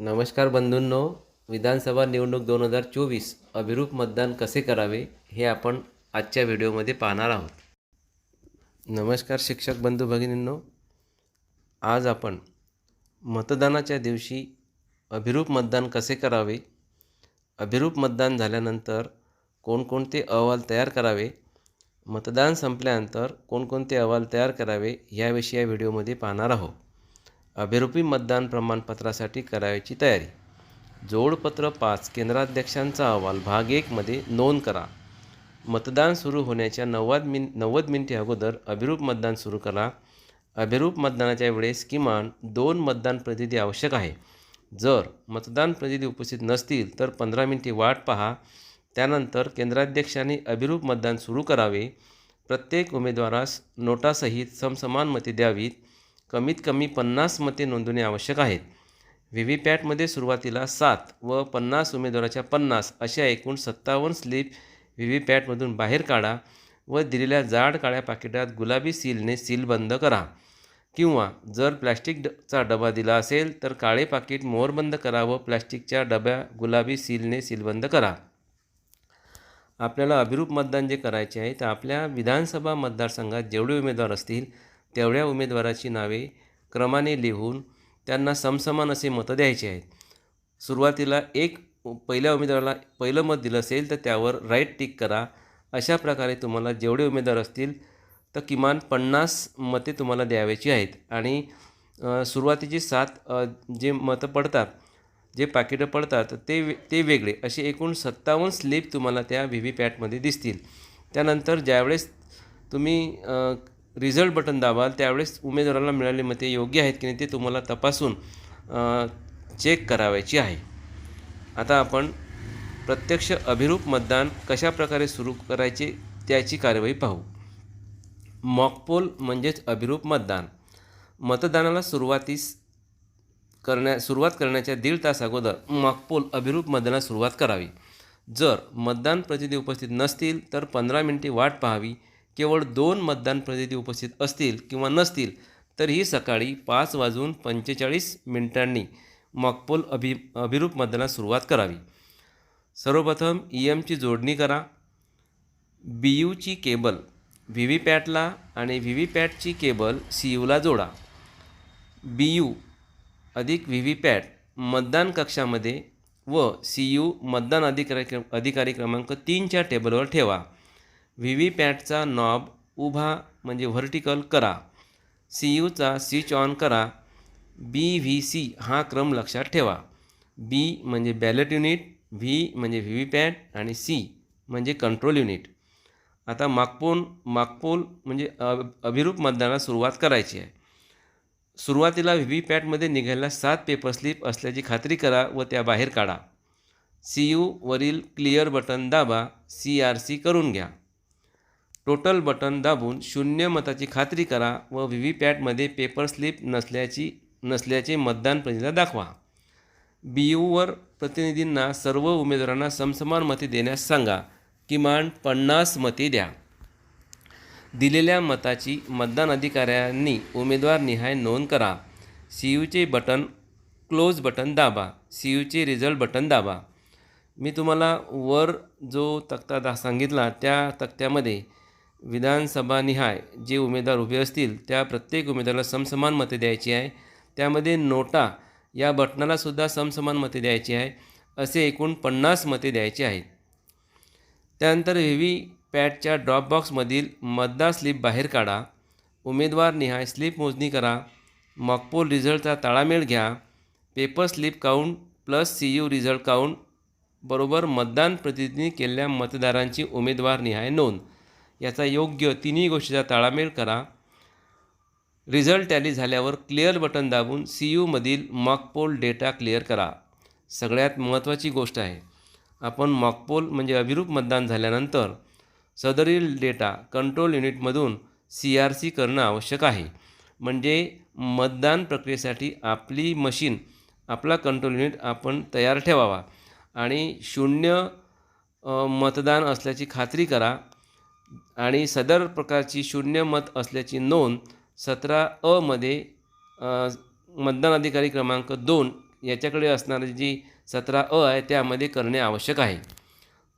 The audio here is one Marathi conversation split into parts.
नमस्कार बंधूंनो विधानसभा निवडणूक दोन हजार चोवीस अभिरूप मतदान कसे करावे हे आपण आजच्या व्हिडिओमध्ये पाहणार आहोत. नमस्कार शिक्षक बंधू भगिनींनो आज आपण मतदानाच्या दिवशी अभिरूप मतदान कसे करावे अभिरूप मतदान झाल्यानंतर कोणकोणते अहवाल तयार करावे मतदान संपल्यानंतर कोणकोणते अहवाल तयार करावे याविषयी या व्हिडिओमध्ये पाहणार आहोत. अभिरूपी मतदान प्रमाणपत्रासाठी करायची तयारी. जोडपत्र पाच केंद्राध्यक्षांचा अहवाल भाग एकमध्ये नोंद करा. मतदान सुरू होण्याच्या नव्वद मिन नव्वद मिनिटे अगोदर अभिरूप मतदान सुरू करा. अभिरूप मतदानाच्या वेळेस किमान दोन मतदान प्रतिनिधी आवश्यक आहे. जर मतदान प्रतिनिधी उपस्थित नसतील तर पंधरा मिनिटे वाट पहा. त्यानंतर केंद्राध्यक्षांनी अभिरूप मतदान सुरू करावे. प्रत्येक उमेदवारास नोटासहित समसमान मते द्यावीत. कमीत कमी पन्नास मते नोंदवणे आवश्यक आहेत. व्ही व्ही पॅटमध्ये सुरुवातीला सात व पन्नास उमेदवाराच्या पन्नास अशा एकूण सत्तावन्न स्लिप व्ही व्ही पॅटमधून बाहेर काढा व दिलेल्या जाड काळ्या पाकिटात गुलाबी सीलने सील बंद करा. किंवा जर प्लॅस्टिकचा डबा दिला असेल तर काळे पाकिट मोहरबंद करा व प्लॅस्टिकच्या डब्या गुलाबी सीलने सीलबंद करा. आपल्याला अभिरूप मतदान जे करायचे आहे तर आपल्या विधानसभा मतदारसंघात जेवढे उमेदवार असतील तेवढ्या उमेदवाराची नावे क्रमाने लिहून त्यांना समसमान असे मतं द्यायचे आहेत. सुरुवातीला एक पहिल्या उमेदवाराला पहिलं मत दिलं असेल तर त्यावर राईट टिक करा. अशा प्रकारे तुम्हाला जेवढे उमेदवार असतील तर किमान पन्नास मते तुम्हाला द्यावायची आहेत. आणि सुरुवातीची सात जे मतं पडतात जे पाकिटं पडतात ते वे ते वेगळे. असे एकूण सत्तावन्न स्लिप तुम्हाला त्या व्ही व्ही पॅटमध्ये दिसतील. त्यानंतर ज्यावेळेस तुम्ही रिझल्ट बटन दाबाल त्यावेळेस उमेदवाराला मिळाले मते योग्य आहेत की नाही ते तुम्हाला तपासून चेक करावायची आहे. आता आपण प्रत्यक्ष अभिरूप मतदान कशा प्रकारे सुरू करायचे त्याची कार्यवाही पाहू. मॉकपोल म्हणजेच अभिरूप मतदान. मतदानाला सुरुवातीस करण्या सुरुवात करण्याच्या दीड तास अगोदर मॉकपोल अभिरूप मतदानास सुरुवात करावी. जर मतदान प्रतिनिधी उपस्थित नसतील तर पंधरा मिनिटे वाट पाहावी. केवळ दोन मतदान प्रतिनिधी उपस्थित असतील किंवा नसतील तर ही सकाळी पाच वाजून पंचेचाळीस मिनिटांनी मॉकपोल अभि अभिरूप मतदानास सुरुवात करावी. सर्वप्रथम ई एमची जोडणी करा. बी यूची केबल व्ही व्ही पॅटला आणि व्ही व्ही पॅटची केबल सी यूला जोडा. बी यू अधिक व्ही व्ही पॅट मतदान कक्षामध्ये व सी यू मतदान अधिकारी अधिकारी क्रमांक तीनच्या टेबलवर ठेवा. व्ही व्ही पॅटचा नॉब उभा म्हणजे व्हर्टिकल करा. सी यूचा स्विच ऑन करा. बी व्ही सी हा क्रम लक्षात ठेवा. बी म्हणजे बॅलेट युनिट व्ही म्हणजे व्ही व्ही पॅट आणि सी म्हणजे कंट्रोल युनिट. आता मागपोन मागपोल म्हणजे अ अभिरूप मतदानाला सुरुवात करायची आहे. सुरुवातीला व्ही व्ही पॅटमध्ये निघालेल्या सात पेपर स्लिप असल्याची खात्री करा व त्या बाहेर काढा. सी यूवरील क्लिअर बटन दाबा सी आर सी करून घ्या. टोटल बटन दाबून शून्य मताची खात्री करा व व्ही व्ही पॅटमध्ये पेपर स्लिप नसल्याची नसल्याचे मतदान प्रतिनिधीला दाखवा. बी यूवर प्रतिनिधींना सर्व उमेदवारांना समसमान मते देण्यास सांगा. किमान पन्नास मते द्या. दिलेल्या मताची मतदान अधिकाऱ्यांनी उमेदवार निहाय नोंद करा. सी यूचे बटन क्लोज बटन दाबा. सी यूचे रिझल्ट बटन दाबा. मी तुम्हाला वर जो तक्ता दा सांगितला त्या तक्त्यामध्ये विधानसभा निहाय जे उमेदवार उभे असतील त्या प्रत्येक उमेदवाराला समसमान मते द्यायची आहे. त्यामध्ये नोटा या बटनालासुद्धा समसमान मते द्यायची आहे असे एकूण पन्नास मते द्यायची आहेत. त्यानंतर व्ही व्ही पॅटच्या ड्रॉपबॉक्समधील मतदार स्लिप बाहेर काढा. उमेदवार निहाय स्लिप मोजणी करा. मॉकपोल रिझल्टचा ताळामेळ घ्या. Paper slip count plus C U result count बरोबर मतदान प्रतिनिधी केलेल्या मतदारांची उमेदवार निहाय नोंद. याचा योग्य तिन्ही गोष्टीचा ताळामेळ करा. रिझल्ट टॅली झाल्यावर क्लिअर बटन दाबून सी यूमधील मॉकपोल डेटा क्लिअर करा. सगळ्यात महत्त्वाची गोष्ट आहे आपण मॉकपोल म्हणजे अभिरूप मतदान झाल्यानंतर सदरील डेटा कंट्रोल युनिटमधून सी आर सी करणं आवश्यक आहे. म्हणजे मतदान प्रक्रियेसाठी आपली मशीन आपला कंट्रोल युनिट आपण तयार ठेवावा आणि शून्य मतदान असल्याची खात्री करा. आणि सदर प्रकारची शून्य मत असल्याची नोंद सतरा अमध्ये अ, मतदान अधिकारी क्रमांक दोन याच्याकडे असणारी जी सतरा अ आहे त्यामध्ये करणे आवश्यक आहे.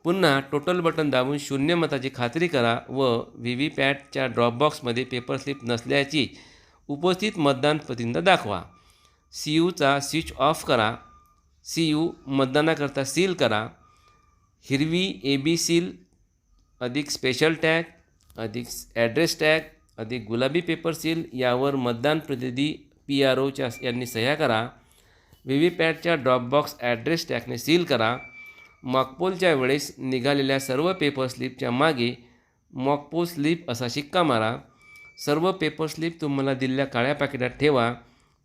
पुन्हा टोटल बटन दाबून शून्य मताची खात्री करा व व्ही व्ही पॅटच्या ड्रॉपबॉक्समध्ये पेपर स्लिप नसल्याची उपस्थित मतदान प्रतिनिधी दाखवा. सी यूचा स्विच ऑफ करा. सी यू मतदानाकरता सील करा. हिरवी ए बी सील अधिक स्पेशल टॅग अधिक ॲड्रेस टॅग अधिक गुलाबी पेपर सील यावर मतदान प्रतिनिधी पी आर ओच्या यांनी सह्या करा. व्ही व्ही पॅटच्या ड्रॉपबॉक्स ॲड्रेस टॅगने सील करा. मॉकपोलच्या वेळेस निघालेल्या सर्व पेपर स्लिपच्या मागे मॉकपोल स्लिप असा शिक्का मारा. सर्व पेपर स्लिप तुम्हाला दिलेल्या काळ्या पाकिटात ठेवा.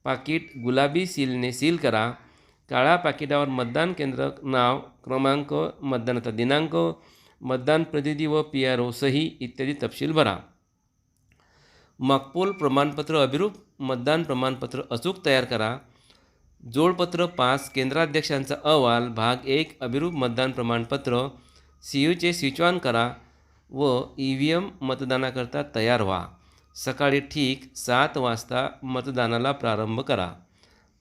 पाकिट गुलाबी सीलने सील करा. काळ्या पाकिटावर मतदान केंद्र नाव क्रमांक मतदानाचा दिनांक मतदान प्रतिनिधी व पी आर ओ सही इत्यादी तपशील भरा. मकपोल प्रमाणपत्र अभिरूप मतदान प्रमाणपत्र अचूक तयार करा. जोडपत्र पाच केंद्राध्यक्षांचा अहवाल भाग एक अभिरूप मतदान प्रमाणपत्र सी यूचे स्विच ऑन करा व ई व्ही एम मतदानाकरता तयार व्हा. सकाळी ठीक सात वाजता मतदानाला प्रारंभ करा.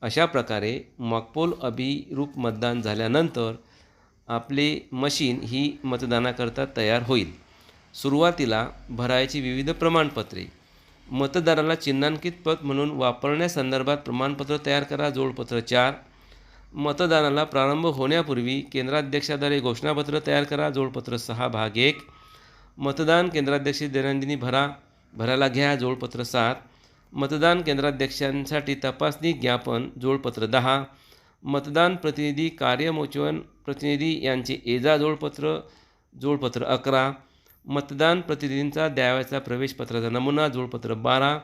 अशा प्रकारे मॉकपोल अभिरूप मतदान झाल्यानंतर आपले मशीन ही मतदानाकरता तयार होईल. सुरुवातीला भरायची विविध प्रमाणपत्रे मतदाराला चिन्हांकित पद म्हणून वापरण्यासंदर्भात प्रमाणपत्र तयार करा जोडपत्र चार मतदानाला प्रारंभ होण्यापूर्वी केंद्राध्यक्षाद्वारे घोषणापत्र तयार करा जोडपत्र सहा भाग एक मतदान केंद्राध्यक्ष दैनंदिनी भरा भरायला घ्या जोडपत्र सात मतदान केंद्राध्यक्षांसाठी तपासणी ज्ञापन जोडपत्र दहा मतदान प्रतिनिधी कार्यमोचन प्रतिनिधी यांचे एजा जोडपत्र जोडपत्र अकरा मतदान प्रतिनिधींचा द्यावयाचा प्रवेशपत्राचा नमुना जोडपत्र बारा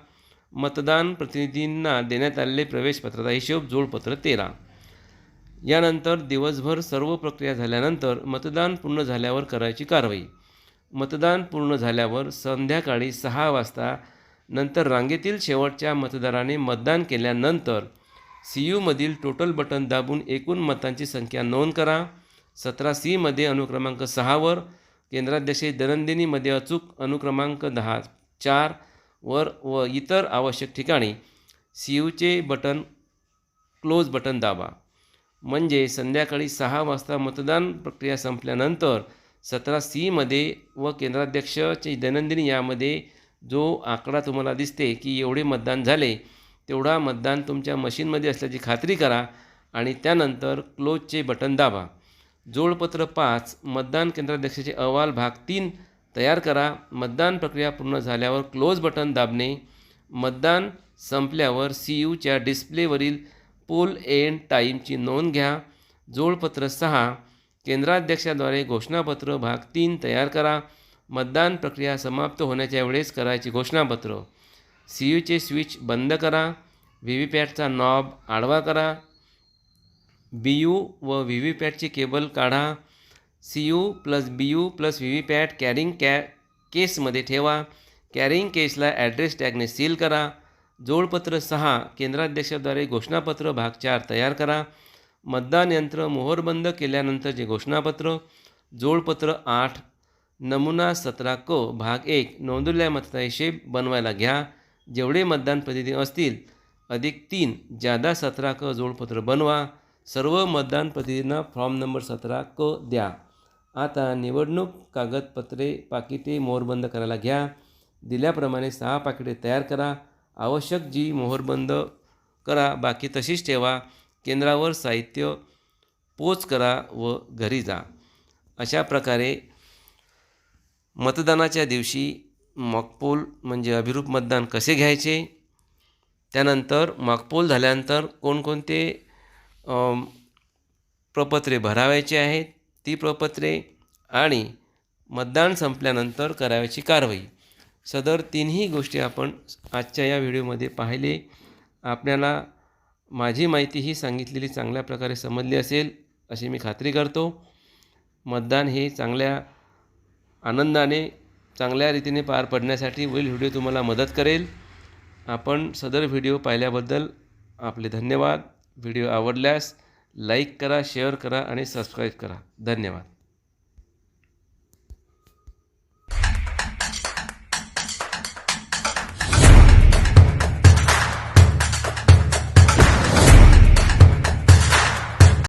मतदान प्रतिनिधींना देण्यात आलेले प्रवेशपत्राचा हिशोब जोडपत्र तेरा. यानंतर दिवसभर सर्व प्रक्रिया झाल्यानंतर मतदान पूर्ण झाल्यावर करायची कारवाई. मतदान पूर्ण झाल्यावर संध्याकाळी सहा वाजता नंतर रांगेतील शेवटच्या मतदाराने मतदान केल्यानंतर सी यूमधील टोटल बटन दाबून एकूण मतांची संख्या नोंद करा. सतरा सीमध्ये अनुक्रमांक सहावर केंद्राध्यक्ष दैनंदिनीमध्ये अचूक अनुक्रमांक दहा चार वर व इतर आवश्यक ठिकाणी सी यूचे बटन क्लोज बटन दाबा. म्हणजे संध्याकाळी सहा वाजता मतदान प्रक्रिया संपल्यानंतर सतरा सीमध्ये व केंद्राध्यक्षचे दैनंदिनी यामध्ये जो आकडा तुम्हाला दिसते की एवढे मतदान झाले तेवढा मतदान तुमच्या मशीनमध्ये असल्याची खात्री करा आणि त्यानंतर क्लोजचे बटन दाबा. जोडपत्र पाच मतदान केंद्राध्यक्षाचे अहवाल भाग तीन तयार करा. मतदान प्रक्रिया पूर्ण झाल्यावर क्लोज बटन दाबणे. मतदान संपल्यावर सी यूच्या डिस्प्लेवरील पोल एंड टाईमची नोंद घ्या. जोडपत्र सहा केंद्राध्यक्षाद्वारे घोषणापत्र भाग तीन तयार करा. मतदान प्रक्रिया समाप्त होण्याच्या वेळेस करायचे घोषणापत्र. सी यूचे स्विच बंद करा. व्ही व्ही पॅटचा नॉब आडवा करा. बी यू व व्ही व्ही पॅटची केबल काढा. C U plus B U plus V V PAT carrying कॅ केसमध्ये ठेवा. कॅरिंग केसला ॲड्रेस टॅगने सील करा. जोडपत्र सहा केंद्राध्यक्षाद्वारे घोषणापत्र भाग चार तयार करा. मतदान यंत्र मोहरबंद केल्यानंतरचे घोषणापत्र जोडपत्र आठ नमुना सतरा क भाग एक नोंदवल्या मताचा हिशेब बनवायला घ्या. जेवढे मतदान प्रतिनिधी असतील अधिक तीन जादा सतरा क जोडपत्र बनवा. सर्व मतदान प्रतिनिधींना फॉर्म नंबर सतरा क द्या. आता निवडणूक कागदपत्रे पाकिटे मोहरबंद करायला घ्या. दिल्याप्रमाणे सहा पाकिटे तयार करा. आवश्यक जी मोहरबंद करा बाकी तशीच ठेवा. केंद्रावर साहित्य पोच करा व घरी जा. अशा प्रकारे मतदानाच्या दिवशी मॉकपोल म्हणजे अभिरूप मतदान कसे घ्यायचे? त्यानंतर मॉकपोल झाल्यानंतर कोणकोणते प्रपत्रे भरावायचे आहेत? ती प्रपत्रे आणि मतदान संपल्यानंतर करावयाची कारवाई. सदर तिन्ही गोष्टी आपण आजच्या या व्हिडिओमध्ये पाहिले. आपल्याला माझी माहिती ही सांगितलेली चांगल्या प्रकारे समजली असेल अशी मी खात्री करतो. मतदान हे चांगल्या आनंदाने चांगल्या रीतीने पार पडण्यासाठी वरील व्हिडिओ तुम्हाला मदत करेल. आपण सदर व्हिडिओ पाहिल्याबद्दल आपले धन्यवाद. व्हिडिओ आवडल्यास लाईक करा शेअर करा आणि सबस्क्राईब करा. धन्यवाद.